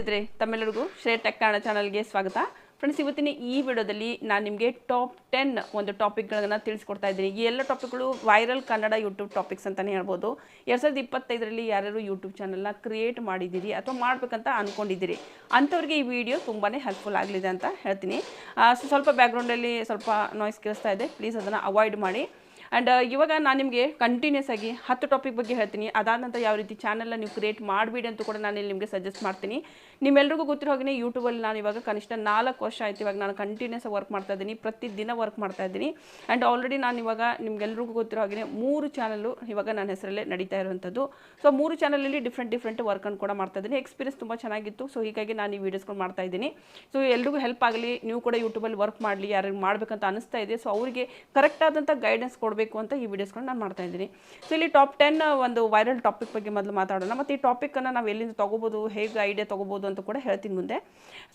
ಇದ್ರೆ ತಮ್ಮೆಲ್ಲರಿಗೂ ಶ್ರೇಯ ಟೆಕ್ ಕನ್ನಡ ಚಾನಲ್ಗೆ ಸ್ವಾಗತ. ಫ್ರೆಂಡ್ಸ್, ಇವತ್ತಿನ ಈ ವಿಡಿಯೋದಲ್ಲಿ ನಾನು ನಿಮಗೆ ಟಾಪ್ ಟೆನ್ ಒಂದು ಟಾಪಿಕ್ಗಳನ್ನು ತಿಳಿಸ್ಕೊಡ್ತಾ ಇದ್ದೀನಿ. ಈ ಎಲ್ಲ ಟಾಪಿಕ್ಗಳು ವೈರಲ್ ಕನ್ನಡ ಯೂಟ್ಯೂಬ್ ಟಾಪಿಕ್ಸ್ ಅಂತಲೇ ಹೇಳ್ಬೋದು. ಎರಡು ಸಾವಿರದ ಇಪ್ಪತ್ತೈದರಲ್ಲಿ ಯಾರ್ಯಾರು ಯೂಟ್ಯೂಬ್ ಚಾನಲ್ನ ಕ್ರಿಯೇಟ್ ಮಾಡಿದ್ದೀರಿ ಅಥವಾ ಮಾಡಬೇಕಂತ ಅಂದ್ಕೊಂಡಿದ್ದೀರಿ ಅಂಥವ್ರಿಗೆ ಈ ವಿಡಿಯೋ ತುಂಬಾ ಹೆಲ್ಪ್ಫುಲ್ ಆಗಲಿದೆ ಅಂತ ಹೇಳ್ತೀನಿ. ಸ್ವಲ್ಪ ಬ್ಯಾಕ್ಗ್ರೌಂಡಲ್ಲಿ ಸ್ವಲ್ಪ ನಾಯ್ಸ್ ಕೇಳಿಸ್ತಾ ಇದೆ. ಪ್ಲೀಸ್ ಅದನ್ನು ಅವಾಯ್ಡ್ ಮಾಡಿ. ಆ್ಯಂಡ್ ಇವಾಗ ನಾನು ನಿಮಗೆ ಕಂಟಿನ್ಯೂಸ್ ಆಗಿ ಹತ್ತು ಟಾಪಿಕ್ ಬಗ್ಗೆ ಹೇಳ್ತೀನಿ. ಅದಾದ ನಂತರ ಯಾವ ರೀತಿ ಚಾನಲ್ನ ನೀವು ಕ್ರಿಯೇಟ್ ಮಾಡಬೇಡಿ ಅಂತ ಕೂಡ ನಾನು ಇಲ್ಲಿ ನಿಮಗೆ ಸಜೆಸ್ಟ್ ಮಾಡ್ತೀನಿ. ನಿಮ್ಮೆಲ್ಲರಿಗೂ ಗೊತ್ತಿರೋ ಹಾಗೆ ಯೂಟ್ಯೂಬಲ್ಲಿ ನಾನು ಇವಾಗ ಕನಿಷ್ಠ ನಾಲ್ಕು ವರ್ಷ ಆಯ್ತು. ಇವಾಗ ನಾನು ಕಂಟಿನ್ಯೂಸ್ ವರ್ಕ್ ಮಾಡ್ತಾ ಇದ್ದೀನಿ. ಪ್ರತಿದಿನ ವರ್ಕ್ ಮಾಡ್ತಾ ಇದ್ದೀನಿ. ಆ್ಯಂಡ್ ಆಲ್ರೆಡಿ ನಾನು ಇವಾಗ ನಿಮಗೆಲ್ಲರಿಗೂ ಗೊತ್ತಿರೋ ಹಾಗೆ ಮೂರು ಚಾನಲ್ಲು ಇವಾಗ ನನ್ನ ಹೆಸರಲ್ಲೇ ನಡೀತಾ ಇರುವಂಥದ್ದು. ಸೊ ಮೂರು ಚಾನಲಲ್ಲಿ ಡಿಫ್ರೆಂಟ್ ಡಿಫ್ರೆಂಟ್ ವರ್ಕನ್ನು ಕೂಡ ಮಾಡ್ತಾ ಇದ್ದೀನಿ. ಎಕ್ಸ್ಪೀರಿಯನ್ಸ್ ತುಂಬ ಚೆನ್ನಾಗಿತ್ತು. ಸೊ ಹೀಗಾಗಿ ನಾನು ಈ ವೀಡಿಯೋಸ್ಗಳು ಮಾಡ್ತಾ ಇದ್ದೀನಿ. ಸೊ ಎಲ್ರಿಗೂ ಹೆಲ್ಪ್ ಆಗಲಿ. ನೀವು ಕೂಡ ಯೂಟ್ಯೂಬಲ್ಲಿ ವರ್ಕ್ ಮಾಡಲಿ. ಯಾರಿಗೆ ಮಾಡಬೇಕಂತ ಅನಿಸ್ತಾ ಇದೆ. ಸೊ ಅವರಿಗೆ ಕರೆಕ್ಟಾದಂಥ ಗೈಡೆನ್ಸ್ ಕೊಡಬೇಕು ಅಂತ ಈ ವಿಡಿಯೋಸ್ಗಳು ನಾನು ಮಾಡ್ತಾ ಇದ್ದೀನಿ. ಸೊ ಇಲ್ಲಿ ಟಾಪ್ ಟೆನ್ ಒಂದು ವೈರಲ್ ಟಾಪಿಕ್ ಬಗ್ಗೆ ಮೊದಲು ಮಾತಾಡೋಣ. ಮತ್ತು ಈ ಟಾಪಿಕನ್ನು ನಾವು ಎಲ್ಲಿಂದ ತೊಗೋಬೋದು, ಹೇಗೆ ಐಡಿಯಾ ತೊಗೋಬೋದು ಅಂತ ಕೂಡ ಹೇಳ್ತೀನಿ ಮುಂದೆ.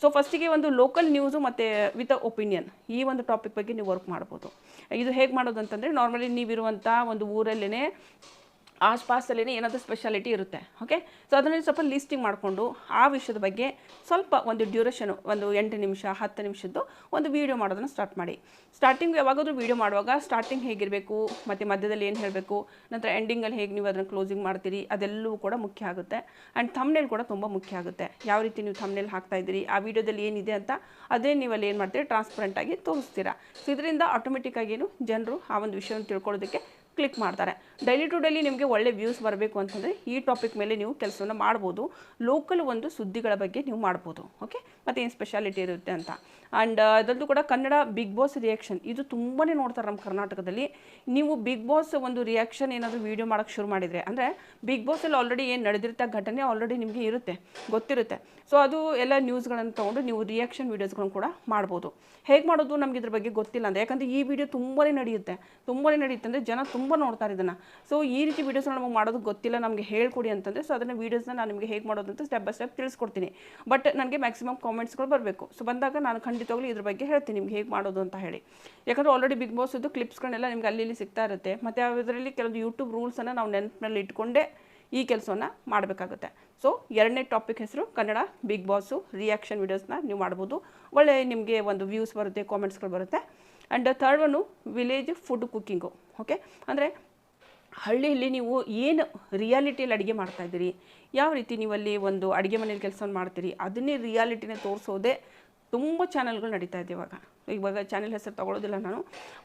ಸೊ ಫಸ್ಟಿಗೆ ಒಂದು ಲೋಕಲ್ ನ್ಯೂಸು ಮತ್ತು ವಿತ್ ಒಪಿನಿಯನ್ ಈ ಒಂದು ಟಾಪಿಕ್ ಬಗ್ಗೆ ನೀವು ವರ್ಕ್ ಮಾಡ್ಬೋದು. ಇದು ಹೇಗೆ ಮಾಡೋದು ಅಂತಂದರೆ ನಾರ್ಮಲಿ ನೀವಿರುವಂಥ ಒಂದು ಊರಲ್ಲೇ ಆಸ್ಪಾಸಲ್ಲೇ ಏನಾದರೂ ಸ್ಪೆಷಾಲಿಟಿ ಇರುತ್ತೆ ಓಕೆ ಸೊ ಅದನ್ನು ಸ್ವಲ್ಪ ಲಿಸ್ಟಿಂಗ್ ಮಾಡಿಕೊಂಡು ಆ ವಿಷಯದ ಬಗ್ಗೆ ಸ್ವಲ್ಪ ಒಂದು ಡ್ಯೂರೇಷನು ಒಂದು ಎಂಟು ನಿಮಿಷ, ಹತ್ತು ನಿಮಿಷದ್ದು ಒಂದು ವೀಡಿಯೋ ಮಾಡೋದನ್ನು ಸ್ಟಾರ್ಟ್ ಮಾಡಿ. ಸ್ಟಾರ್ಟಿಂಗ್ ಯಾವಾಗಾದರೂ ವೀಡಿಯೋ ಮಾಡುವಾಗ ಸ್ಟಾರ್ಟಿಂಗ್ ಹೇಗಿರಬೇಕು, ಮತ್ತು ಮಧ್ಯದಲ್ಲಿ ಏನು ಹೇಳಬೇಕು, ನಂತರ ಎಂಡಿಂಗಲ್ಲಿ ಹೇಗೆ ನೀವು ಅದನ್ನು ಕ್ಲೋಸಿಂಗ್ ಮಾಡ್ತೀರಿ, ಅದೆಲ್ಲವೂ ಕೂಡ ಮುಖ್ಯ ಆಗುತ್ತೆ. ಆ್ಯಂಡ್ ಥಮ್ನೇಲ್ ಕೂಡ ತುಂಬ ಮುಖ್ಯ ಆಗುತ್ತೆ. ಯಾವ ರೀತಿ ನೀವು ಥಮ್ನೇಲ್ ಹಾಕ್ತಾ ಇದ್ದೀರಿ, ಆ ವಿಡಿಯೋದಲ್ಲಿ ಏನಿದೆ ಅಂತ ಅದೇ ನೀವು ಅಲ್ಲಿ ಏನು ಮಾಡ್ತೀರಿ ಟ್ರಾನ್ಸ್ಪರೆಂಟಾಗಿ ತೋರಿಸ್ತೀರಾ. ಸೊ ಇದರಿಂದ ಆಟೋಮೆಟಿಕ್ಕಾಗಿ ಏನು ಜನರು ಆ ಒಂದು ವಿಷಯವನ್ನು ತಿಳ್ಕೊಳ್ಳೋದಕ್ಕೆ ಕ್ಲಿಕ್ ಮಾಡ್ತಾರೆ. ಡೈಲಿ ಟು ಡೈಲಿ ನಿಮಗೆ ಒಳ್ಳೆ ವ್ಯೂಸ್ ಬರಬೇಕು ಅಂತಂದರೆ ಈ ಟಾಪಿಕ್ ಮೇಲೆ ನೀವು ಕೆಲಸವನ್ನು ಮಾಡ್ಬೋದು. ಲೋಕಲ್ ಒಂದು ಸುದ್ದಿಗಳ ಬಗ್ಗೆ ನೀವು ಮಾಡ್ಬೋದು. ಓಕೆ ಮತ್ತು ಏನು ಸ್ಪೆಷಾಲಿಟಿ ಇರುತ್ತೆ ಅಂತ. ಆ್ಯಂಡ್ ಅದರದ್ದು ಕೂಡ ಕನ್ನಡ ಬಿಗ್ ಬಾಸ್ ರಿಯಾಕ್ಷನ್ ಇದು ತುಂಬಾ ನೋಡ್ತಾರೆ ನಮ್ಮ ಕರ್ನಾಟಕದಲ್ಲಿ. ನೀವು ಬಿಗ್ ಬಾಸ್ ಒಂದು ರಿಯಾಕ್ಷನ್ ಏನಾದರೂ ವೀಡಿಯೋ ಮಾಡೋಕ್ಕೆ ಶುರು ಮಾಡಿದರೆ, ಅಂದರೆ ಬಿಗ್ ಬಾಸಲ್ಲಿ ಆಲ್ರೆಡಿ ಏನು ನಡೆದಿರುತ್ತೆ ಘಟನೆ ಆಲ್ರೆಡಿ ನಿಮಗೆ ಇರುತ್ತೆ, ಗೊತ್ತಿರುತ್ತೆ. ಸೊ ಅದು ಎಲ್ಲ ನ್ಯೂಸ್ಗಳನ್ನು ತೊಗೊಂಡು ನೀವು ರಿಯಾಕ್ಷನ್ ವೀಡಿಯೋಸ್ಗಳನ್ನು ಕೂಡ ಮಾಡ್ಬೋದು. ಹೇಗೆ ಮಾಡೋದು ನಮಗೆ ಇದ್ರ ಬಗ್ಗೆ ಗೊತ್ತಿಲ್ಲ ಅಂದರೆ, ಯಾಕಂದರೆ ಈ ವಿಡಿಯೋ ತುಂಬಾ ನಡೆಯುತ್ತೆ. ತುಂಬಾ ನಡೆಯುತ್ತೆ ಅಂದರೆ ಜನ ತುಂಬ ನೋಡ್ತಾರೆ ಇದನ್ನು. ಸೊ ಈ ರೀತಿ ವೀಡಿಯೋಸ್ನ ನಮಗೆ ಮಾಡೋದು ಗೊತ್ತಿಲ್ಲ, ನಮಗೆ ಹೇಳ್ಕೊಡಿ ಅಂತಂದರೆ ಸೊ ಅದನ್ನು ವೀಡಿಯೋಸ್ನ ನಾನು ನಿಮಗೆ ಹೇಗೆ ಮಾಡೋದು ಅಂತ ಸ್ಟೆಪ್ ಬೈ ಸ್ಟೆಪ್ ತಿಳಿಸ್ಕೊಡ್ತೀನಿ. ಬಟ್ ನನಗೆ ಮ್ಯಾಕ್ಸಿಮಮ್ ಕಾಮೆಂಟ್ಸ್ಗಳು ಬರಬೇಕು. ಸೊ ಬಂದಾಗ ನಾನು ಖಂಡಿತವಾಗ್ಲೂ ಇದ್ರ ಬಗ್ಗೆ ಹೇಳ್ತೀನಿ, ನಿಮ್ಗೆ ಹೇಗೆ ಮಾಡೋದು ಅಂತ ಹೇಳಿ. ಯಾಕಂದರೆ ಆಲ್ರೆಡಿ ಬಿಗ್ ಬಾಸ್ದು ಕ್ಲಿಪ್ಸ್ಗಳನ್ನೆಲ್ಲ ನಿಮ್ಗೆ ಅಲ್ಲಿ ಇಲ್ಲಿ ಸಿಗ್ತಾ ಇರುತ್ತೆ. ಮತ್ತು ಅದರಲ್ಲಿ ಕೆಲವೊಂದು ಯೂಟ್ಯೂಬ್ ರೂಲ್ಸನ್ನು ನಾವು ನೆನಪಿನಲ್ಲಿ ಇಟ್ಕೊಂಡೇ ಈ ಕೆಲಸವನ್ನು ಮಾಡಬೇಕಾಗುತ್ತೆ. ಸೊ ಎರಡನೇ ಟಾಪಿಕ್ ಹೆಸರು ಕನ್ನಡ ಬಿಗ್ ಬಾಸು ರಿಯಾಕ್ಷನ್ ವೀಡಿಯೋಸ್ನ ನೀವು ಮಾಡ್ಬೋದು. ಒಳ್ಳೆ ನಿಮಗೆ ಒಂದು ವ್ಯೂಸ್ ಬರುತ್ತೆ ಕಾಮೆಂಟ್ಸ್ಗಳು ಬರುತ್ತೆ. And third one village food cooking okay ಅಂದರೆ ಹಳ್ಳಿಯಲ್ಲಿ ನೀವು ಏನು ರಿಯಾಲಿಟಿಯಲ್ಲಿ ಅಡುಗೆ ಮಾಡ್ತಾಯಿದ್ದೀರಿ ಯಾವ ರೀತಿ ನೀವು ಅಲ್ಲಿ ಒಂದು ಅಡುಗೆ ಮನೇಲಿ ಕೆಲಸವನ್ನು ಮಾಡ್ತೀರಿ? ಅದನ್ನೇ ರಿಯಾಲಿಟಿನೇ ತೋರಿಸೋದೇ ತುಂಬ ಚಾನಲ್ಗಳು ನಡೀತಾ ಇದೆ ಇವಾಗ. ಇವಾಗ ಚಾನೆಲ್ ಹೆಸರು ತಗೊಳ್ಳೋದಿಲ್ಲ ನಾನು.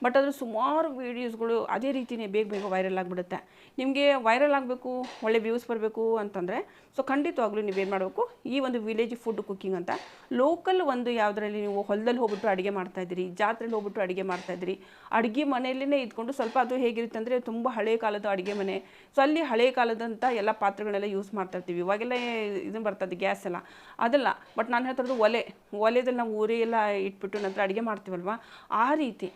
ಬಟ್ ಅದರ ಸುಮಾರು ವೀಡಿಯೋಸ್ಗಳು ಅದೇ ರೀತಿಯೇ ಬೇಗ ಬೇಗ ವೈರಲ್ ಆಗಿಬಿಡುತ್ತೆ. ನಿಮಗೆ ವೈರಲ್ ಆಗಬೇಕು, ಒಳ್ಳೆ ವ್ಯೂಸ್ ಬರಬೇಕು ಅಂತಂದರೆ ಸೊ ಖಂಡಿತವಾಗ್ಲೂ ನೀವೇನು ಮಾಡಬೇಕು, ಈ ಒಂದು ವಿಲೇಜ್ ಫುಡ್ ಕುಕ್ಕಿಂಗ್ ಅಂತ ಲೋಕಲ್ ಒಂದು ಯಾವುದರಲ್ಲಿ ನೀವು ಹೊಲದಲ್ಲಿ ಹೋಗ್ಬಿಟ್ಟು ಅಡುಗೆ ಮಾಡ್ತಾಯಿದ್ದೀರಿ ಜಾತ್ರೆಯಲ್ಲಿ ಹೋಗ್ಬಿಟ್ಟು ಅಡುಗೆ ಮಾಡ್ತಾಯಿದ್ದೀರಿ ಅಡುಗೆ ಮನೆಯಲ್ಲೇ ಇದ್ಕೊಂಡು ಸ್ವಲ್ಪ ಅದು ಹೇಗಿರುತ್ತೆ ಅಂದರೆ ತುಂಬ ಹಳೆ ಕಾಲದ ಅಡುಗೆ ಮನೆ. ಸೊ ಅಲ್ಲಿ ಹಳೆ ಕಾಲದಂಥ ಎಲ್ಲ ಪಾತ್ರೆಗಳೆಲ್ಲ ಯೂಸ್ ಮಾಡ್ತಾ ಇರ್ತೀವಿ. ಇವಾಗೆಲ್ಲ ಇದನ್ನು ಬರ್ತದೆ ಗ್ಯಾಸ್ ಎಲ್ಲ. ಅದಲ್ಲ ಬಟ್ ನಾನು ಹೇಳ್ತಿರೋದು ಒಲೆ. ಒಲೆದಲ್ಲಿ ನಾವು ಊರಿ ಎಲ್ಲ ಇಟ್ಬಿಟ್ಟು ನಂತರ ಅಡುಗೆ ಮಾಡ್ತೀವಲ್ವ? ಆ ರೀತಿ.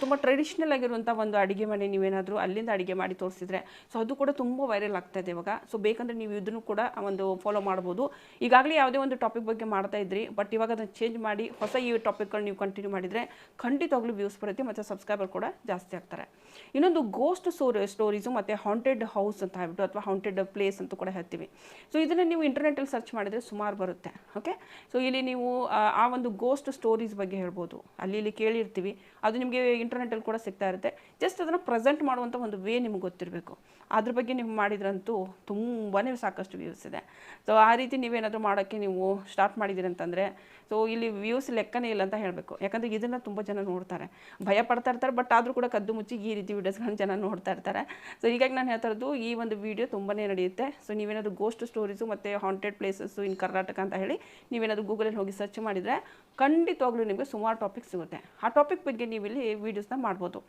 ತುಂಬ ಟ್ರೆಡಿಷ್ನಲ್ ಆಗಿರುವಂಥ ಒಂದು ಅಡುಗೆ ಮನೆ ನೀವೇನಾದರೂ ಅಲ್ಲಿಂದ ಅಡುಗೆ ಮಾಡಿ ತೋರಿಸಿದ್ರೆ ಸೊ ಅದು ಕೂಡ ತುಂಬ ವೈರಲ್ ಆಗ್ತಾ ಇದೆ ಇವಾಗ. ಸೊ ಬೇಕಂದರೆ ನೀವು ಇದನ್ನು ಕೂಡ ಒಂದು ಫಾಲೋ ಮಾಡ್ಬೋದು. ಈಗಾಗಲೇ ಯಾವುದೇ ಒಂದು ಟಾಪಿಕ್ ಬಗ್ಗೆ ಮಾಡ್ತಾ ಇದ್ರಿ ಬಟ್ ಇವಾಗ ಅದನ್ನು ಚೇಂಜ್ ಮಾಡಿ ಹೊಸ ಈ ಟಾಪಿಕ್ಗಳು ನೀವು ಕಂಟಿನ್ಯೂ ಮಾಡಿದರೆ ಖಂಡಿತವಾಗ್ಲೂ ವ್ಯೂಸ್ ಬರುತ್ತೆ ಮತ್ತು ಸಬ್ಸ್ಕ್ರೈಬರ್ ಕೂಡ ಜಾಸ್ತಿ ಆಗ್ತಾರೆ. ಇನ್ನೊಂದು ಗೋಸ್ಟ್ ಸ್ಟೋರಿ ಸ್ಟೋರೀಸು ಮತ್ತು ಹಾಂಟೆಡ್ ಹೌಸ್ ಅಂತ ಹೇಳ್ಬಿಟ್ಟು ಅಥವಾ ಹಾಂಟೆಡ್ ಪ್ಲೇಸ್ ಅಂತ ಕೂಡ ಹೇಳ್ತೀವಿ. ಸೊ ಇದನ್ನು ನೀವು ಇಂಟರ್ನೆಟಲ್ಲಿ ಸರ್ಚ್ ಮಾಡಿದರೆ ಸುಮಾರು ಬರುತ್ತೆ. ಓಕೆ ಸೊ ಇಲ್ಲಿ ನೀವು ಆ, ಒಂದು ಗೋಸ್ಟ್ ಸ್ಟೋರೀಸ್ ಬಗ್ಗೆ ಹೇಳ್ಬೋದು. ಅಲ್ಲಿ ಇಲ್ಲಿ ಕೇಳಿರ್ತೀವಿ. ಅದು ನಿಮಗೆ ಇಂಟರ್ನೆಟಲ್ಲಿ ಕೂಡ ಸಿಗ್ತಾ ಇರುತ್ತೆ. ಜಸ್ಟ್ ಅದನ್ನು ಪ್ರೆಸೆಂಟ್ ಮಾಡುವಂಥ ಒಂದು ವೇ ನಿಮ್ಗೆ ಗೊತ್ತಿರಬೇಕು. ಅದ್ರ ಬಗ್ಗೆ ನೀವು ಮಾಡಿದ್ರಂತೂ ತುಂಬಾ ಸಾಕಷ್ಟು ವ್ಯೂಸ್ ಇದೆ. ಸೊ ಆ ರೀತಿ ನೀವೇನಾದರೂ ಮಾಡೋಕ್ಕೆ ನೀವು ಸ್ಟಾರ್ಟ್ ಮಾಡಿದ್ದೀರಿ ಅಂತಂದರೆ ಸೊ ಇಲ್ಲಿ ವ್ಯೂಸ್ ಲೆಕ್ಕನೇ ಇಲ್ಲ ಅಂತ ಹೇಳಬೇಕು. ಯಾಕಂದರೆ ಇದನ್ನು ತುಂಬ ಜನ ನೋಡ್ತಾರೆ. ಭಯ ಪಡ್ತಾ ಇರ್ತಾರೆ ಬಟ್ ಆದರೂ ಕೂಡ ಕದ್ದು ಮುಚ್ಚಿ ಈ ರೀತಿ ವೀಡಿಯೋಸ್ಗಳನ್ನ ಜನ ನೋಡ್ತಾ ಇರ್ತಾರೆ. ಸೊ ಹೀಗಾಗಿ ನಾನು ಹೇಳ್ತಾ ಇರೋದು, ಈ ಒಂದು ವೀಡಿಯೋ ತುಂಬಾ ನಡೆಯುತ್ತೆ. ಸೊ ನೀವೇನಾದರೂ ಗೋಸ್ಟ್ ಸ್ಟೋರೀಸು ಮತ್ತು ಹಾಂಟೆಡ್ ಪ್ಲೇಸಸ್ಸು ಇನ್ ಕರ್ನಾಟಕ ಅಂತ ಹೇಳಿ ನೀವೇನಾದರೂ ಗೂಗಲಲ್ಲಿ ಹೋಗಿ ಸರ್ಚ್ ಮಾಡಿದರೆ ಖಂಡಿತವಾಗ್ಲೂ ನಿಮಗೆ ಸುಮಾರು ಟಾಪಿಕ್ಸ್ ಸಿಗುತ್ತೆ. ಆ ಟಾಪಿಕ್ ಬಗ್ಗೆ ನೀವು ಇಲ್ಲಿ ವೀಡಿಯೋಸ್ನ ಮಾಡ್ಬೋದು.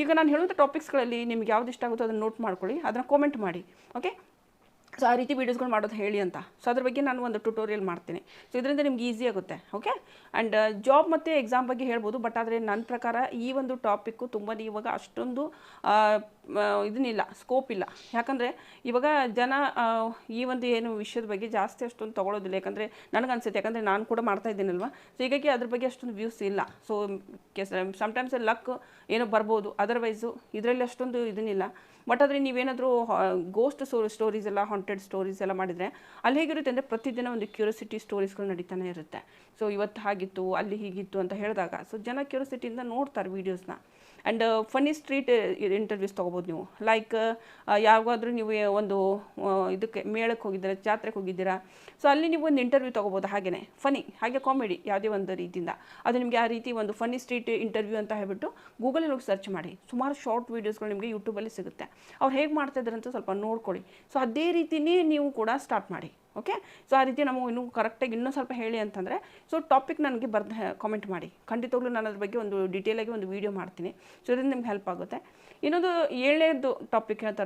ಈಗ ನಾನು ಹೇಳುವಂಥ ಟಾಪಿಕ್ಸ್ಗಳಲ್ಲಿ ನಿಮ್ಗೆ ಯಾವ್ದು ಇಷ್ಟ ಆಗುತ್ತೋ ಅದನ್ನು ನೋಟ್ ಮಾಡ್ಕೊಳ್ಳಿ. ಅದನ್ನು ಕಾಮೆಂಟ್ ಮಾಡಿ. ಓಕೆ ಸೊ ಆ ರೀತಿ ವೀಡಿಯೋಸ್ಗಳು ಮಾಡೋದು ಹೇಳಿ ಅಂತ. ಸೊ ಅದ್ರ ಬಗ್ಗೆ ನಾನು ಒಂದು ಟ್ಯುಟೋರಿಯಲ್ ಮಾಡ್ತೀನಿ. ಸೊ ಇದರಿಂದ ನಿಮ್ಗೆ ಈಸಿ ಆಗುತ್ತೆ. ಓಕೆ ಆ್ಯಂಡ್ ಜಾಬ್ ಮತ್ತು ಎಕ್ಸಾಮ್ ಬಗ್ಗೆ ಹೇಳ್ಬೋದು ಬಟ್ ಆದರೆ ನನ್ನ ಪ್ರಕಾರ ಈ ಒಂದು ಟಾಪಿಕ್ಕು ತುಂಬ ಇವಾಗ ಅಷ್ಟೊಂದು ಇದನ್ನಿಲ್ಲ ಸ್ಕೋಪ್ ಇಲ್ಲ. ಯಾಕಂದರೆ ಇವಾಗ ಜನ ಈ ಒಂದು ಏನು ವಿಷಯದ ಬಗ್ಗೆ ಜಾಸ್ತಿ ಅಷ್ಟೊಂದು ತೊಗೊಳೋದಿಲ್ಲ. ಯಾಕಂದರೆ ನನಗನ್ಸುತ್ತೆ ಯಾಕಂದರೆ ನಾನು ಕೂಡ ಮಾಡ್ತಾ ಇದ್ದೀನಲ್ವ? ಸೊ ಹೀಗಾಗಿ ಅದ್ರ ಬಗ್ಗೆ ಅಷ್ಟೊಂದು ವ್ಯೂಸ್ ಇಲ್ಲ. ಸೊ ಸಮ್ಟೈಮ್ಸ್ ಲಕ್ ಏನೋ ಬರ್ಬೋದು ಅದರ್ವೈಸು ಇದರಲ್ಲಿ ಅಷ್ಟೊಂದು ಇದನ್ನಿಲ್ಲ ಬಟ್ ಆದರೆ ನೀವೇನಾದರೂ ಗೋಸ್ಟ್ ಸ್ಟೋರೀಸ್ ಎಲ್ಲ ಹಾಂಟೆಡ್ ಸ್ಟೋರೀಸ್ ಎಲ್ಲ ಮಾಡಿದರೆ, ಅಲ್ಲಿ ಹೇಗಿರುತ್ತೆ ಅಂದರೆ ಪ್ರತಿದಿನ ಒಂದು ಕ್ಯೂರಿಯಾಸಿಟಿ ಸ್ಟೋರೀಸ್ಗಳು ನಡೀತಾನೆ ಇರುತ್ತೆ. ಸೊ ಇವತ್ತು ಹಾಗಿತ್ತು, ಅಲ್ಲಿ ಹೀಗಿತ್ತು ಅಂತ ಹೇಳಿದಾಗ ಸೊ ಜನ ಕ್ಯೂರಿಯಾಸಿಟಿಯಿಂದ ನೋಡ್ತಾರೆ ವೀಡಿಯೋಸ್ನ ಆ್ಯಂಡ್ ಫನ್ನಿ ಸ್ಟ್ರೀಟ್ ಇಂಟರ್ವ್ಯೂಸ್ ತೊಗೋಬೋದು ನೀವು. ಲೈಕ್ ಯಾವಾಗಾದರೂ ನೀವು ಒಂದು ಇದಕ್ಕೆ, ಮೇಳಕ್ಕೆ ಹೋಗಿದ್ದೀರಾ, ಜಾತ್ರೆಗೆ ಹೋಗಿದ್ದೀರಾ. ಸೊ ಅಲ್ಲಿ ನೀವು ಒಂದು ಇಂಟರ್ವ್ಯೂ ತೊಗೋಬೋದು ಹಾಗೆಯೇ ಫನಿ ಹಾಗೆ ಕಾಮಿಡಿ ಯಾವುದೇ ಒಂದು ರೀತಿಯಿಂದ. ಅದು ನಿಮಗೆ ಆ ರೀತಿ ಒಂದು ಫನ್ನಿ ಸ್ಟ್ರೀಟ್ ಇಂಟರ್ವ್ಯೂ ಅಂತ ಹೇಳ್ಬಿಟ್ಟು ಗೂಗಲಲ್ಲಿ ಹೋಗಿ ಸರ್ಚ್ ಮಾಡಿ. ಸುಮಾರು ಶಾರ್ಟ್ ವೀಡಿಯೋಸ್ಗಳು ನಿಮಗೆ ಯೂಟ್ಯೂಬಲ್ಲಿ ಸಿಗುತ್ತೆ. ಅವ್ರು ಹೇಗೆ ಮಾಡ್ತಾ ಇದ್ದಾರೆ ಅಂತ ಸ್ವಲ್ಪ ನೋಡ್ಕೊಳ್ಳಿ. ಸೊ ಅದೇ ರೀತಿಯೇ ನೀವು ಕೂಡ ಸ್ಟಾರ್ಟ್ ಮಾಡಿ. ಓಕೆ? ಸೊ ಆ ರೀತಿ ನಮಗೆ ಇನ್ನೂ ಕರೆಕ್ಟಾಗಿ ಇನ್ನೂ ಸ್ವಲ್ಪ ಹೇಳಿ ಅಂತಂದರೆ ಸೊ ಟಾಪಿಕ್ ನನಗೆ ಬರ್ದು ಕಾಮೆಂಟ್ ಮಾಡಿ. ಖಂಡಿತವಾಗ್ಲೂ ನಾನು ಅದ್ರ ಬಗ್ಗೆ ಒಂದು ಡೀಟೇಲಾಗಿ ಒಂದು ವೀಡಿಯೋ ಮಾಡ್ತೀನಿ. ಸೊ ಇದರಿಂದ ನಿಮ್ಗೆ ಹೆಲ್ಪ್ ಆಗುತ್ತೆ. ಇನ್ನೊಂದು ಏಳನೇದು ಟಾಪಿಕ್ ಹೇಳ್ತಾ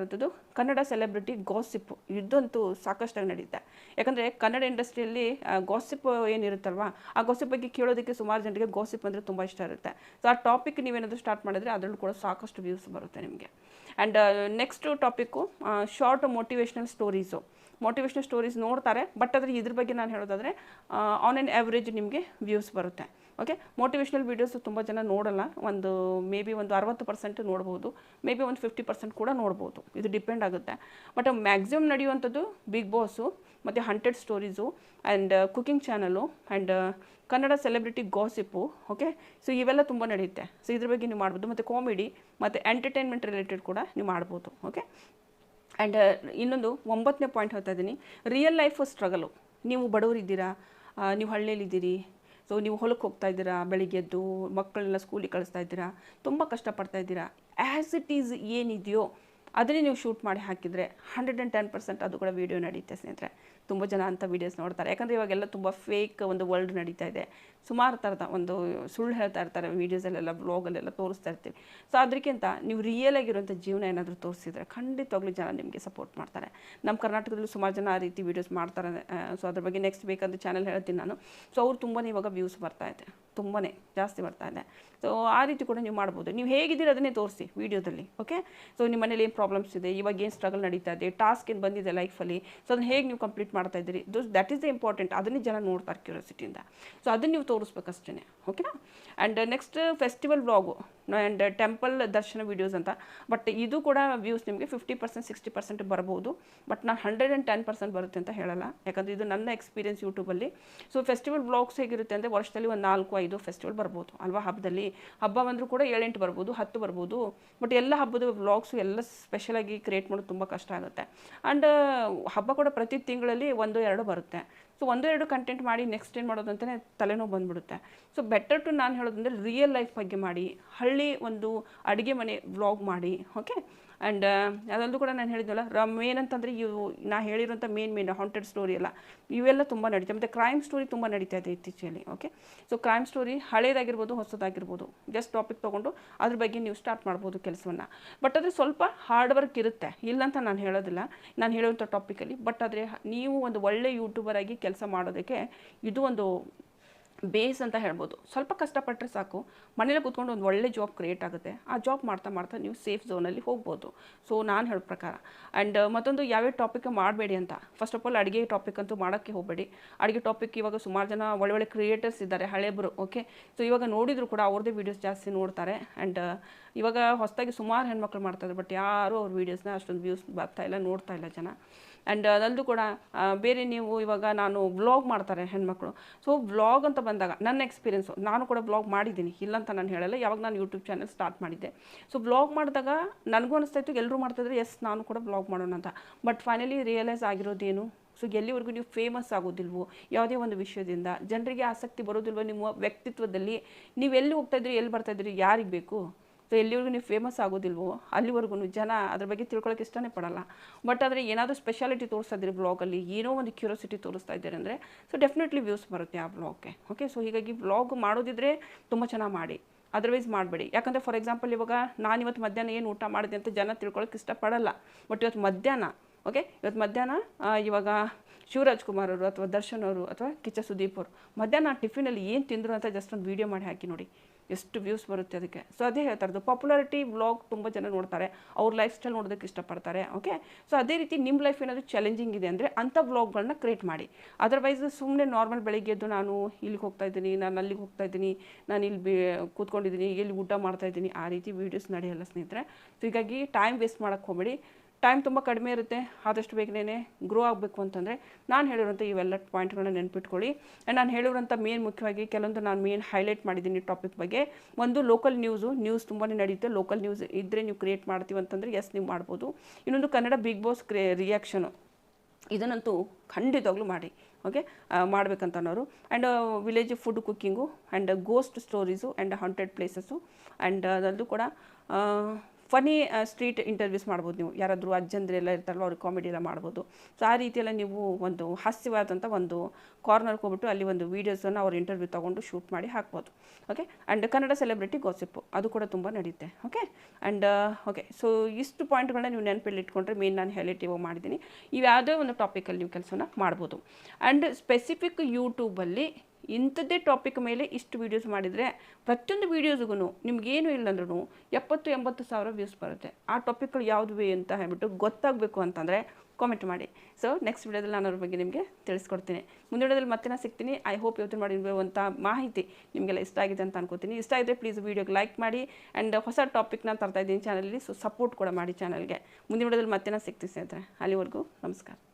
ಕನ್ನಡ ಸೆಲೆಬ್ರಿಟಿ ಗಾಸಿಪ್ ಇದಂತೂ ಸಾಕಷ್ಟಾಗಿ ನಡೆಯುತ್ತೆ ಯಾಕಂದರೆ ಕನ್ನಡ ಇಂಡಸ್ಟ್ರಿಯಲ್ಲಿ ಗಾಸಿಪ್ ಏನಿರುತ್ತಲ್ವಾ, ಆ ಗಾಸಿಪ್ ಬಗ್ಗೆ ಕೇಳೋದಕ್ಕೆ ಸುಮಾರು ಜನರಿಗೆ ಗಾಸಿಪ್ ಅಂದರೆ ತುಂಬ ಇಷ್ಟ ಇರುತ್ತೆ. ಸೊ ಆ ಟಾಪಿಕ್ ನೀವೇನಾದರೂ ಸ್ಟಾರ್ಟ್ ಮಾಡಿದ್ರೆ ಅದರಲ್ಲೂ ಕೂಡ ಸಾಕಷ್ಟು ವ್ಯೂಸ್ ಬರುತ್ತೆ ನಿಮಗೆ. And next topic short motivational stories motivational stories ನೋಡ್ತಾರೆ. ಬಟ್ ಆದರೆ ಇದ್ರ ಬಗ್ಗೆ ನಾನು ಹೇಳೋದಾದರೆ ಆನ್ ಆ್ಯನ್ ಆ್ಯಾವ್ರೇಜ್ ನಿಮಗೆ ವ್ಯೂಸ್ ಬರುತ್ತೆ. ಓಕೆ ಮೋಟಿವೇಶ್ನಲ್ ವೀಡಿಯೋಸ್ ತುಂಬ ಜನ ನೋಡಲ್ಲ. ಒಂದು ಮೇ ಬಿ ಒಂದು ಅರವತ್ತು ಪರ್ಸೆಂಟ್ ನೋಡ್ಬೋದು. ಮೇ ಬಿ ಒಂದು ಫಿಫ್ಟಿ ಪರ್ಸೆಂಟ್ ಕೂಡ ನೋಡ್ಬೋದು. ಇದು ಡಿಪೆಂಡ್ ಆಗುತ್ತೆ. ಬಟ್ ಮ್ಯಾಕ್ಸಿಮಮ್ ನಡೆಯುವಂಥದ್ದು ಬಿಗ್ ಬಾಸು ಮತ್ತು haunted stories and cooking channel and Kannada celebrity gossip okay so ಇವೆಲ್ಲ ತುಂಬ ನಡೆಯುತ್ತೆ. ಸೊ ಇದ್ರ ಬಗ್ಗೆ ನೀವು ಮಾಡ್ಬೋದು. ಮತ್ತು ಕಾಮಿಡಿ ಮತ್ತು ಎಂಟರ್ಟೈನ್ಮೆಂಟ್ ರಿಲೇಟೆಡ್ ಕೂಡ ನೀವು ಮಾಡ್ಬೋದು. ಓಕೆ ಆ್ಯಂಡ್ ಇನ್ನೊಂದು ಒಂಬತ್ತನೇ ಪಾಯಿಂಟ್ ಹೇಳ್ತಾ ಇದ್ದೀನಿ. ರಿಯಲ್ ಲೈಫ್ ಸ್ಟ್ರಗಲು ನೀವು ಬಡವರಿದ್ದೀರಾ ನೀವು ಹಳ್ಳಿಯಲ್ಲಿದ್ದೀರಿ ಸೊ ನೀವು ಹೊಲಕ್ಕೆ ಹೋಗ್ತಾ ಇದ್ದೀರಾ? ಬೆಳಿಗ್ಗೆದ್ದು ಮಕ್ಕಳನ್ನೆಲ್ಲ ಸ್ಕೂಲಿಗೆ ಕಳಿಸ್ತಾ ಇದ್ದೀರಾ? ತುಂಬ ಕಷ್ಟಪಡ್ತಾ ಇದ್ದೀರಾ? ಆ್ಯಸ್ ಇಟ್ ಈಸ್ ಏನಿದೆಯೋ, ಅದನ್ನೇ ನೀವು ಶೂಟ್ ಮಾಡಿ ಹಾಕಿದರೆ ಹಂಡ್ರೆಡ್ ಆ್ಯಂಡ್ ಟೆನ್ ಪರ್ಸೆಂಟ್ ಅದು ಕೂಡ ವೀಡಿಯೋ ನಡೆಯುತ್ತೆ ಸ್ನೇಹಿತರೆ. ತುಂಬ ಜನ ಅಂಥ ವೀಡಿಯೋಸ್ ನೋಡ್ತಾರೆ. ಯಾಕಂದರೆ ಇವಾಗೆಲ್ಲ ತುಂಬ ಫೇಕ್ ಒಂದು ವರ್ಲ್ಡ್ ನಡೀತಾ ಇದೆ. ಸುಮಾರು ಥರದ ಒಂದು ಸುಳ್ಳು ಹೇಳ್ತಾ ಇರ್ತಾರೆ ವೀಡಿಯೋಸಲ್ಲೆಲ್ಲ ಬ್ಲಾಗಲ್ಲೆಲ್ಲ ತೋರಿಸ್ತಾ ಇರ್ತೀವಿ. ಸೊ ಅದಕ್ಕಿಂತ ನೀವು ರಿಯಲ್ ಆಗಿರುವಂಥ ಜೀವನ ಏನಾದರೂ ತೋರಿಸಿದ್ರೆ ಖಂಡಿತವಾಗ್ಲೂ ಜನ ನಿಮಗೆ ಸಪೋರ್ಟ್ ಮಾಡ್ತಾರೆ. ನಮ್ಮ ಕರ್ನಾಟಕದಲ್ಲೂ ಸುಮಾರು ಜನ ಆ ರೀತಿ ವೀಡಿಯೋಸ್ ಮಾಡ್ತಾರೆ ಸೊ ಅದ್ರ ಬಗ್ಗೆ ನೆಕ್ಸ್ಟ್ ಬೇಕಂತ ಚಾನಲ್ ಹೇಳ್ತೀನಿ ನಾನು. ಸೊ ಅವ್ರು ತುಂಬಾ ಇವಾಗ ವ್ಯೂಸ್ ಬರ್ತಾ ಇದೆ. ತುಂಬಾ ಜಾಸ್ತಿ ಬರ್ತಾ ಇದೆ. ಸೊ ಆ ರೀತಿ ಕೂಡ ನೀವು ಮಾಡ್ಬೋದು. ನೀವು ಹೇಗಿದ್ದೀರಿ ಅದನ್ನೇ ತೋರಿಸಿ ವೀಡಿಯೋದಲ್ಲಿ ಓಕೆ ಸೊ ನಿಮ್ಮ ಮನೇಲಿ ಏನು ಪ್ರಾಬ್ಲಮ್ಸ್ ಇದೆ? ಇವಾಗ ಏನು ಸ್ಟ್ರಗಲ್ ನಡೀತಾ ಇದೆ? ಟಾಸ್ಕ್ ಏನು ಬಂದಿದೆ ಲೈಫಲ್ಲಿ ಸೊ ಅದನ್ನು ಹೇಗೆ ನೀವು ಕಂಪ್ಲೀಟ್ ಮಾಡ್ತಾ ಇದ್ದೀರಿ. Those that is the important ಅದನ್ನೇ ಜನ ನೋಡ್ತಾರೆ ಕ್ಯೂರಿಯಾಸಿಟಿಯಿಂದ ಸೊ ಅದನ್ನು ನೀವು ತೋರಿಸ್ಬೇಕಷ್ಟೇ ಓಕೆನಾ and next festival vlog and temple ದರ್ಶನ ವೀಡಿಯೋಸ್ ಅಂತ. ಬಟ್ ಇದು ಕೂಡ ವ್ಯೂಸ್ ನಿಮಗೆ ಫಿಫ್ಟಿ ಪರ್ಸೆಂಟ್ ಸಿಕ್ಸ್ಟಿ ಪರ್ಸೆಂಟ್ ಬರ್ಬೋದು. ಬಟ್ ನಾನು ಹಂಡ್ರೆಡ್ ಆ್ಯಂಡ್ ಟೆನ್ ಪರ್ಸೆಂಟ್ ಬರುತ್ತೆ ಅಂತ ಹೇಳಲ್ಲ. ಯಾಕಂದರೆ ಇದು ನನ್ನ ಎಕ್ಸ್ಪೀರಿಯನ್ಸ್ ಯೂಟ್ಯೂಬಲ್ಲಿ ಸೊ ಫೆಸ್ಟಿವಲ್ ವ್ಲಾಗ್ಸ್ ಹೇಗಿರುತ್ತೆ ಅಂದರೆ ವರ್ಷದಲ್ಲಿ ಒಂದು ನಾಲ್ಕು, ಐದು ಫೆಸ್ಟಿವಲ್ ಬರ್ಬೋದು. ಅಲ್ವಾ? ಹಬ್ಬದಲ್ಲಿ. ಹಬ್ಬ ಬಂದರೂ ಕೂಡ ಏಳೆಂಟು ಬರ್ಬೋದು, ಹತ್ತು ಬರ್ಬೋದು. ಬಟ್ ಎಲ್ಲ ಹಬ್ಬದ ವ್ಲಾಗ್ಸು ಎಲ್ಲ ಸ್ಪೆಷಲಾಗಿ ಕ್ರಿಯೇಟ್ ಮಾಡೋದು ತುಂಬ ಕಷ್ಟ ಆಗುತ್ತೆ. ಆ್ಯಂಡ್ ಹಬ್ಬ ಕೂಡ ಪ್ರತಿ ತಿಂಗಳಲ್ಲಿ ಒಂದು ಎರಡು ಬರುತ್ತೆ. ಸೊ ಒಂದು ಎರಡು ಕಂಟೆಂಟ್ ಮಾಡಿ ನೆಕ್ಸ್ಟ್ ಏನು ಮಾಡೋದು ಅಂತಲೇ ತಲೆನೋವು ಬಂದುಬಿಡುತ್ತೆ. ಸೊ ಬೆಟರ್ ಟು ನಾನು ಹೇಳೋದಂದರೆ ರಿಯಲ್ ಲೈಫ್ ಬಗ್ಗೆ ಮಾಡಿ, ಹಳ್ಳಿ ಒಂದು ಅಡುಗೆ ಮನೆ ವ್ಲಾಗ್ ಮಾಡಿ ಓಕೆ ಆ್ಯಂಡ್ ಅದರಲ್ಲೂ ಕೂಡ ನಾನು ಹೇಳಿದ್ನಲ್ಲ, ರ ಮೇನ್ ಅಂತಂದರೆ ಇವು, ನಾ ಹೇಳಿರೋಂಥ ಮೇನ್ ಮೇನ್ ಹಾಂಟೆಡ್ ಸ್ಟೋರಿ ಎಲ್ಲ, ಇವೆಲ್ಲ ತುಂಬ ನಡೀತಾ, ಮತ್ತು ಕ್ರೈಮ್ ಸ್ಟೋರಿ ತುಂಬ ನಡೀತಾ ಇದೆ ಇತ್ತೀಚೆಯಲ್ಲಿ ಓಕೆ ಸೊ ಕ್ರೈಮ್ ಸ್ಟೋರಿ ಹಳೇದಾಗಿರ್ಬೋದು, ಹೊಸದಾಗಿರ್ಬೋದು ಜಸ್ಟ್ ಟಾಪಿಕ್ ತೊಗೊಂಡು ಅದ್ರ ಬಗ್ಗೆ ನೀವು ಸ್ಟಾರ್ಟ್ ಮಾಡ್ಬೋದು ಕೆಲಸವನ್ನು. ಬಟ್ ಅದು ಸ್ವಲ್ಪ ಹಾರ್ಡ್ ವರ್ಕ್ ಇರುತ್ತೆ ಇಲ್ಲ ಅಂತ ನಾನು ಹೇಳೋದಿಲ್ಲ, ನಾನು ಹೇಳುವಂಥ ಟಾಪಿಕಲ್ಲಿ ಬಟ್ ಆದರೆ ನೀವು ಒಂದು ಒಳ್ಳೆ ಯೂಟ್ಯೂಬರ್ ಆಗಿ ಕೆಲಸ ಮಾಡೋದಕ್ಕೆ ಇದು ಒಂದು ಬೇಸ್ ಅಂತ ಹೇಳ್ಬೋದು. ಸ್ವಲ್ಪ ಕಷ್ಟಪಟ್ಟರೆ ಸಾಕು. ಮನೇಲಿ ಕೂತ್ಕೊಂಡು ಒಂದು ಒಳ್ಳೆ ಜಾಬ್ ಕ್ರಿಯೇಟ್ ಆಗುತ್ತೆ. ಆ ಜಾಬ್ ಮಾಡ್ತಾ ಮಾಡ್ತಾ ನೀವು ಸೇಫ್ ಝೋನಲ್ಲಿ ಹೋಗ್ಬೋದು. ಸೊ ನಾನು ಹೇಳೋ ಪ್ರಕಾರ. ಆ್ಯಂಡ್ ಮತ್ತೊಂದು ಯಾವ್ಯಾವ ಟಾಪಿಕ್ ಮಾಡಬೇಡಿ ಅಂತ. ಫಸ್ಟ್ ಆಫ್ ಆಲ್ ಅಡುಗೆ ಟಾಪಿಕ್ ಅಂತೂ ಮಾಡೋಕ್ಕೆ ಹೋಗಬೇಡಿ. ಅಡುಗೆ ಟಾಪಿಕ್ ಇವಾಗ ಸುಮಾರು ಜನ ಒಳ್ಳೆ ಒಳ್ಳೆ ಕ್ರಿಯೇಟರ್ಸ್ ಇದ್ದಾರೆ, ಹಳೇಬ್ರು ಓಕೆ ಸೊ ಇವಾಗ ನೋಡಿದ್ರು ಕೂಡ ಅವ್ರದ್ದೇ ವೀಡಿಯೋಸ್ ಜಾಸ್ತಿ ನೋಡ್ತಾರೆ. ಆ್ಯಂಡ್ ಇವಾಗ ಹೊಸದಾಗಿ ಸುಮಾರು ಹೆಣ್ಮಕ್ಳು ಮಾಡ್ತಾರೆ ಬಟ್ ಯಾರೂ ಅವ್ರ ವೀಡಿಯೋಸ್ನ ಅಷ್ಟೊಂದು ವ್ಯೂಸ್ ಬರ್ತಾ ಇಲ್ಲ, ನೋಡ್ತಾ ಇಲ್ಲ ಜನ. ಆ್ಯಂಡ್ ಅದಲ್ಲೂ ಕೂಡ ಬೇರೆ ನೀವು ಇವಾಗ ನಾನು ವ್ಲಾಗ್ ಮಾಡ್ತಾರೆ ಹೆಣ್ಮಕ್ಳು. ಸೊ ವ್ಲಾಗ್ ಅಂತ ಬಂದಾಗ ನನ್ನ ಎಕ್ಸ್ಪೀರಿಯನ್ಸು ನಾನು ಕೂಡ ವ್ಲಾಗ್ ಮಾಡಿದ್ದೀನಿ. ಇಲ್ಲ ಅಂತ ನಾನು ಹೇಳಲ್ಲ, ಯಾವಾಗ ನಾನು ಯೂಟ್ಯೂಬ್ ಚಾನಲ್ ಸ್ಟಾರ್ಟ್ ಮಾಡಿದ್ದೆ. ಸೊ ವ್ಲಾಗ್ ಮಾಡಿದಾಗ ನನಗೂ ಅನಿಸ್ತಾ ಇತ್ತು ಎಲ್ಲರೂ ಮಾಡ್ತಿದ್ರೆ ಎಸ್ ನಾನು ಕೂಡ ವ್ಲಾಗ್ ಮಾಡೋಣ ಅಂತ. ಬಟ್ ಫೈನಲಿ ರಿಯಲೈಸ್ ಆಗಿರೋದೇನು? ಸೊ ಎಲ್ಲಿವರೆಗೂ ನೀವು ಫೇಮಸ್ ಆಗೋದಿಲ್ವೋ, ಯಾವುದೇ ಒಂದು ವಿಷಯದಿಂದ, ಜನರಿಗೆ ಆಸಕ್ತಿ ಬರೋದಿಲ್ವೋ ನಿಮ್ಮ ವ್ಯಕ್ತಿತ್ವದಲ್ಲಿ ನೀವು ಎಲ್ಲಿ ಹೋಗ್ತಾ ಇದ್ರಿ, ಎಲ್ಲಿ ಬರ್ತಾಯಿದ್ರಿ ಯಾರಿಗೆ ಬೇಕು? ಸೊ ಎಲ್ಲಿವರೆಗೂ ನೀವು ಫೇಮಸ್ ಆಗೋದಿಲ್ವೋ, ಅಲ್ಲಿವರೆಗೂ ಜನ ಅದ್ರ ಬಗ್ಗೆ ತಿಳ್ಕೊಳಕ್ಕೆ ಇಷ್ಟನೇ ಪಡಲ್ಲ. ಬಟ್ ಆದರೆ ಏನಾದರೂ ಸ್ಪೆಷಾಲಿಟಿ ತೋರಿಸ್ತಾ ಇದ್ದೀರಿ ಬ್ಲಾಗಲ್ಲಿ ಏನೋ ಒಂದು ಕ್ಯೂರಿಯಾಸಿಟಿ ತೋರಿಸ್ತಾ ಇದ್ದಾರೆ ಅಂದರೆ ಸೊ ಡೆಫಿನೆಟ್ಲಿ ವ್ಯೂಸ್ ಬರುತ್ತೆ ಆ ಬ್ಲಾಗ್ಗೆ ಓಕೆ ಸೊ ಹೀಗಾಗಿ ಬ್ಲಾಗ್ ಮಾಡೋದಿದ್ರೆ ತುಂಬ ಚೆನ್ನಾಗಿ ಮಾಡಿ. ಅದರ್ವೈಸ್ ಮಾಡಬೇಡಿ. ಯಾಕಂದರೆ ಫಾರ್ ಎಕ್ಸಾಂಪಲ್ ಇವಾಗ ನಾನು ಇವತ್ತು ಮಧ್ಯಾಹ್ನ ಏನು ಊಟ ಮಾಡಿದೆ ಅಂತ ಜನ ತಿಳ್ಕೊಳಕ್ಕೆ ಇಷ್ಟಪಡಲ್ಲ ಬಟ್ ಇವತ್ತು ಮಧ್ಯಾಹ್ನ ಓಕೆ ಇವತ್ತು ಮಧ್ಯಾಹ್ನ ಇವಾಗ ಶಿವರಾಜ್ ಕುಮಾರ್ ಅವರು ಅಥವಾ ದರ್ಶನ್ ಅವರು ಅಥವಾ ಕಿಚ್ಚ ಸುದೀಪ್ ಅವರು ಮಧ್ಯಾಹ್ನ ಟಿಫಿನಲ್ಲಿ ಏನು ತಿಂದರು ಅಂತ ಜಸ್ಟ್ ಒಂದು ವೀಡಿಯೋ ಮಾಡಿ ಹಾಕಿ ನೋಡಿ. ಎಷ್ಟು ವ್ಯೂಸ್ ಬರುತ್ತೆ ಅದಕ್ಕೆ. ಸೊ ಅದೇ ಹೇಳ್ತಾ ಇರೋದು ಪಾಪ್ಯುಲಾರಿಟಿ ವ್ಲಾಗ್ ತುಂಬ ಜನ ನೋಡ್ತಾರೆ. ಅವ್ರ ಲೈಫ್ ಸ್ಟೈಲ್ ನೋಡೋದಕ್ಕೆ ಇಷ್ಟಪಡ್ತಾರೆ. ಓಕೆ ಸೊ ಅದೇ ರೀತಿ ನಿಮ್ಮ ಲೈಫ್ ಏನಾದರೂ ಚಾಲೆಂಜಿಂಗ್ ಇದೆ ಅಂದರೆ ಅಂಥ ವ್ಲಾಗ್ಗಳನ್ನ ಕ್ರಿಯೇಟ್ ಮಾಡಿ. ಅದರ್ವೈಸ್ ಸುಮ್ಮನೆ ನಾರ್ಮಲ್ ಬೆಳಿಗ್ಗೆ ಎದ್ದು ನಾನು ಇಲ್ಲಿಗೆ ಹೋಗ್ತಾ ಇದ್ದೀನಿ, ನಾನು ಅಲ್ಲಿಗೆ ಹೋಗ್ತಾ ಇದ್ದೀನಿ, ನಾನು ಇಲ್ಲಿ ಬಿ, ಕೂತ್ಕೊಂಡಿದ್ದೀನಿ, ಇಲ್ಲಿ ಊಟ ಮಾಡ್ತಾ ಇದ್ದೀನಿ, ಆ ರೀತಿ ವೀಡಿಯೋಸ್ ನಡೆಯಲ್ಲ ಸ್ನೇಹಿತರೆ. ಸೊ ಹೀಗಾಗಿ ಟೈಮ್ ವೇಸ್ಟ್ ಮಾಡೋಕ್ಕೆ ಹೋಗಬೇಡಿ. ಟೈಮ್ ತುಂಬ ಕಡಿಮೆ ಇರುತ್ತೆ, ಆದಷ್ಟು ಬೇಗನೆ ಗ್ರೋ ಆಗಬೇಕು ಅಂತಂದರೆ ನಾನು ಹೇಳಿರೋಂಥ ಇವೆಲ್ಲ ಪಾಯಿಂಟ್ಗಳನ್ನ ನೆನ್ಪಿಟ್ಕೊಳ್ಳಿ. ಆ್ಯಂಡ್ ನಾನು ಹೇಳಿರೋಂಥ ಮೇನ್ ಮುಖ್ಯವಾಗಿ ಕೆಲವೊಂದು ನಾನು ಮೇನ್ ಹೈಲೈಟ್ ಮಾಡಿದ್ದೀನಿ ಟಾಪಿಕ್ ಬಗ್ಗೆ. ಒಂದು ಲೋಕಲ್ ನ್ಯೂಸು ನ್ಯೂಸ್ ತುಂಬಾ ನಡೆಯುತ್ತೆ ಲೋಕಲ್ ನ್ಯೂಸ್ ಇದ್ದರೆ ನೀವು ಕ್ರಿಯೇಟ್ ಮಾಡ್ತೀವಿ ಅಂತಂದರೆ ಎಸ್ ನೀವು ಮಾಡ್ಬೋದು. ಇನ್ನೊಂದು ಕನ್ನಡ ಬಿಗ್ ಬಾಸ್ ಕ್ರೇ ರಿಯಾಕ್ಷನು ಇದನ್ನಂತೂ ಖಂಡಿತವಾಗ್ಲೂ ಮಾಡಿ ಓಕೆ ಮಾಡ್ಬೇಕಂತ ಅನ್ನೋರು and village food cooking and ghost stories and haunted places and ಅದರಲ್ಲೂ ಕೂಡ ಫನಿ ಸ್ಟ್ರೀಟ್ ಇಂಟರ್ವ್ಯೂಸ್ ಮಾಡ್ಬೋದು ನೀವು. ಯಾರಾದರೂ ಅಜ್ಜಂದ್ರೆಲ್ಲ ಇರ್ತಾರಲ್ಲ, ಅವ್ರಿಗೆ ಕಾಮಿಡಿ ಎಲ್ಲ ಮಾಡ್ಬೋದು. ಸೊ ಆ ರೀತಿಯೆಲ್ಲ ನೀವು ಒಂದು ಹಾಸ್ಯವಾದಂಥ ಒಂದು ಕಾರ್ನರ್ಗೆ ಹೋಗ್ಬಿಟ್ಟು ಅಲ್ಲಿ ಒಂದು ವೀಡಿಯೋಸನ್ನು ಅವ್ರ ಇಂಟರ್ವ್ಯೂ ತೊಗೊಂಡು ಶೂಟ್ ಮಾಡಿ ಹಾಕ್ಬೋದು. Okay and Kannada celebrity gossip ಅದು ಕೂಡ ತುಂಬ ನಡೆಯುತ್ತೆ ಓಕೆ ಆ್ಯಂಡ್ ಓಕೆ ಸೊ ಇಷ್ಟು ಪಾಯಿಂಟ್ಗಳನ್ನ ನೀವು ನೆನಪಲ್ಲಿ ಇಟ್ಕೊಂಡ್ರೆ ಮೇನ್ ನಾನು ಹೈಲೈಟ್ ಇವಾಗ ಮಾಡಿದ್ದೀನಿ. ಇವು ಯಾವುದೇ ಒಂದು ಟಾಪಿಕಲ್ಲಿ ನೀವು ಕೆಲಸನ ಮಾಡ್ಬೋದು. ಆ್ಯಂಡ್ ಸ್ಪೆಸಿಫಿಕ್ ಯೂಟ್ಯೂಬಲ್ಲಿ ಇಂಥದ್ದೇ ಟಾಪಿಕ್ ಮೇಲೆ ಇಷ್ಟು ವೀಡಿಯೋಸ್ ಮಾಡಿದರೆ ಪ್ರತಿಯೊಂದು ವೀಡಿಯೋಸ್ಗೂ ನಿಮಗೇನು ಇಲ್ಲಂದ್ರೂ ಎಪ್ಪತ್ತು, ಎಂಬತ್ತು ಸಾವಿರ ವ್ಯೂಸ್ ಬರುತ್ತೆ. ಆ ಟಾಪಿಕ್ಗಳು ಯಾವುದಿವೆ ಅಂತ ಹೇಳ್ಬಿಟ್ಟು ಗೊತ್ತಾಗಬೇಕು ಅಂತಂದರೆ ಕಾಮೆಂಟ್ ಮಾಡಿ. ಸೊ ನೆಕ್ಸ್ಟ್ ವಿಡಿಯೋದಲ್ಲಿ ನಾನು ಅದ್ರ ಬಗ್ಗೆ ನಿಮಗೆ ತಿಳಿಸ್ಕೊಡ್ತೀನಿ. ಮುಂದಿನ ವಿಡಿಯೋದಲ್ಲಿ ಮತ್ತೆ ನಾನು ಸಿಗ್ತೀನಿ. ಐ ಹೋಪ್ ಇವತ್ತು ಮಾಡಿರುವಂಥ ಮಾಹಿತಿ ನಿಮಗೆಲ್ಲ ಇಷ್ಟ ಆಗಿದೆ ಅಂತ ಅನ್ಕೋತೀನಿ. ಇಷ್ಟ ಆಗಿದ್ರೆ ಪ್ಲೀಸ್ ವೀಡಿಯೋಗೆ ಲೈಕ್ ಮಾಡಿ ಆ್ಯಂಡ್ ಹೊಸ ಟಾಪಿಕ್ನ ತರ್ತಾ ಇದ್ದೀನಿ ಚಾನಲಲ್ಲಿ ಸೊ ಸಪೋರ್ಟ್ ಕೂಡ ಮಾಡಿ ಚಾನಲ್ಗೆ ಮುಂದಿನ ವಿಡಿಯೋದಲ್ಲಿ ಮತ್ತೆ ನಾನು ಸಿಗ್ತೀನಿ ಸ್ನೇಹಿತರೆ. ಅಲ್ಲಿವರೆಗೂ ನಮಸ್ಕಾರ.